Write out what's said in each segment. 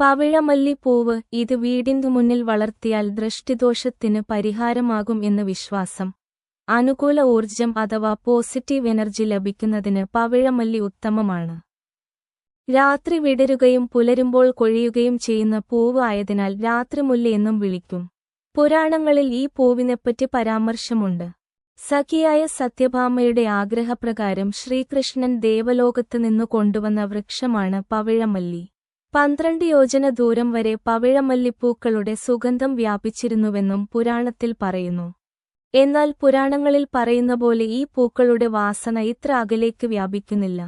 പവിഴമല്ലിപ്പൂവ് ഇത് വീടിന്റെ മുന്നിൽ വളർത്തിയാൽ ദൃഷ്ടിദോഷത്തിന് പരിഹാരമാകും എന്ന് വിശ്വാസം. അനുകൂല ഊർജം അഥവാ പോസിറ്റീവ് എനർജി ലഭിക്കുന്നതിന് പവിഴമല്ലി ഉത്തമമാണ്. രാത്രി വിടരുകയും പുലരുമ്പോൾ കൊഴിയുകയും ചെയ്യുന്ന പൂവ് ആയതിനാൽ രാത്രിമുല്ല എന്നും വിളിക്കും. പുരാണങ്ങളിൽ ഈ പൂവിനെപ്പറ്റി പരാമർശമുണ്ട്. സഖിയായ സത്യഭാമയുടെ ആഗ്രഹപ്രകാരം ശ്രീകൃഷ്ണൻ ദേവലോകത്ത് നിന്നു കൊണ്ടുവന്ന വൃക്ഷമാണ് പവിഴമല്ലി. പന്ത്രണ്ട് യോജന ദൂരം വരെ പവിഴമല്ലിപ്പൂക്കളുടെ സുഗന്ധം വ്യാപിച്ചിരുന്നുവെന്നും പുരാണത്തിൽ പറയുന്നു. എന്നാൽ പുരാണങ്ങളിൽ പറയുന്ന പോലെ ഈ പൂക്കളുടെ വാസന ഇത്ര അകലേക്ക് വ്യാപിക്കുന്നില്ല.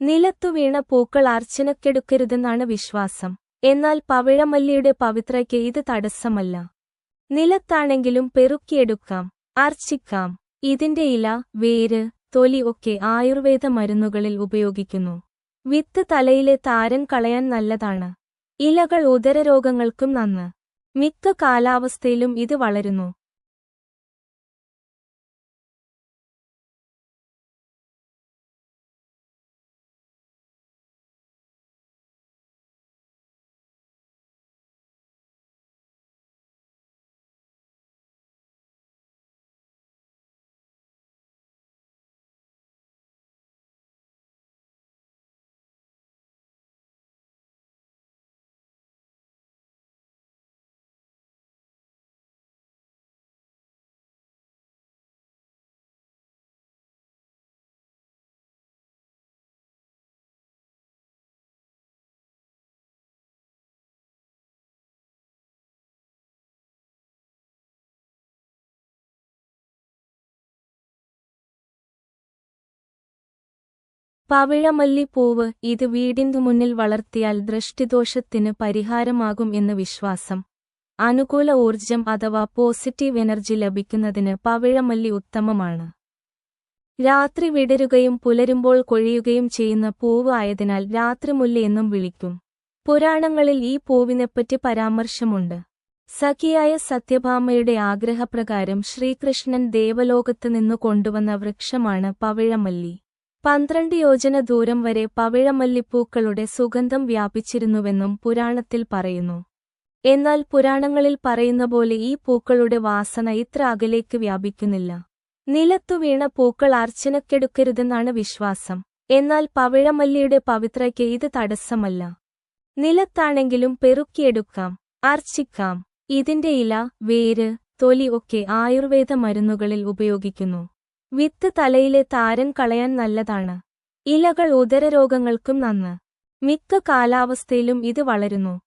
നിലത്തു വീണ പൂക്കൾ അർച്ചനക്കെടുക്കരുതെന്നാണ് വിശ്വാസം. എന്നാൽ പവിഴമല്ലിയുടെ പവിത്രയ്ക്ക് ഇത് തടസ്സമല്ല. നിലത്താണെങ്കിലും പെറുക്കിയെടുക്കാം അർച്ചിക്കാം. ഇതിന്റെ ഇല വേര് തൊലി ഒക്കെ ആയുർവേദ മരുന്നുകളിൽ ഉപയോഗിക്കുന്നു. വിത്ത് തലയിലെ താരൻ കളയാൻ നല്ലതാണ്. ഇലകൾ ഉദരരോഗങ്ങൾക്കും നന്ന്. മിക്ക കാലാവസ്ഥയിലും ഇത് വളരുന്നു. പവിഴമല്ലിപ്പൂവ് ഇത് വീടിന്തു മുന്നിൽ വളർത്തിയാൽ ദൃഷ്ടിദോഷത്തിന് പരിഹാരമാകും എന്ന് വിശ്വാസം. അനുകൂല ഊർജം അഥവാ പോസിറ്റീവ് എനർജി ലഭിക്കുന്നതിന് പവിഴമല്ലി ഉത്തമമാണ്. രാത്രി വിടരുകയും പുലരുമ്പോൾ കൊഴിയുകയും ചെയ്യുന്ന പൂവ് ആയതിനാൽ രാത്രിമുല്ല എന്നും വിളിക്കും. പുരാണങ്ങളിൽ ഈ പൂവിനെപ്പറ്റി പരാമർശമുണ്ട്. സഖിയായ സത്യഭാമയുടെ ആഗ്രഹപ്രകാരം ശ്രീകൃഷ്ണൻ ദേവലോകത്ത് നിന്നു കൊണ്ടുവന്ന വൃക്ഷമാണ് പവിഴമല്ലി. പന്ത്രണ്ട് യോജന ദൂരം വരെ പവിഴമല്ലിപ്പൂക്കളുടെ സുഗന്ധം വ്യാപിച്ചിരുന്നുവെന്നും പുരാണത്തിൽ പറയുന്നു. എന്നാൽ പുരാണങ്ങളിൽ പറയുന്ന പോലെ ഈ പൂക്കളുടെ വാസന ഇത്ര അകലേക്ക് വ്യാപിക്കുന്നില്ല. നിലത്തു വീണ പൂക്കൾ അർച്ചനക്കെടുക്കരുതെന്നാണ് വിശ്വാസം. എന്നാൽ പവിഴമല്ലിയുടെ പവിത്രയ്ക്ക് ഇത് തടസ്സമല്ല. നിലത്താണെങ്കിലും പെറുക്കിയെടുക്കാം അർച്ചിക്കാം. ഇതിന്റെ ഇല വേര് തൊലി ഒക്കെ ആയുർവേദ മരുന്നുകളിൽ ഉപയോഗിക്കുന്നു. വിത്ത് തലയിലെ താരൻ കളയാൻ നല്ലതാണ്. ഇലകൾ ഉദരരോഗങ്ങൾക്കും നന്ന്. മിക്ക കാലാവസ്ഥയിലും ഇത് വളരുന്നു.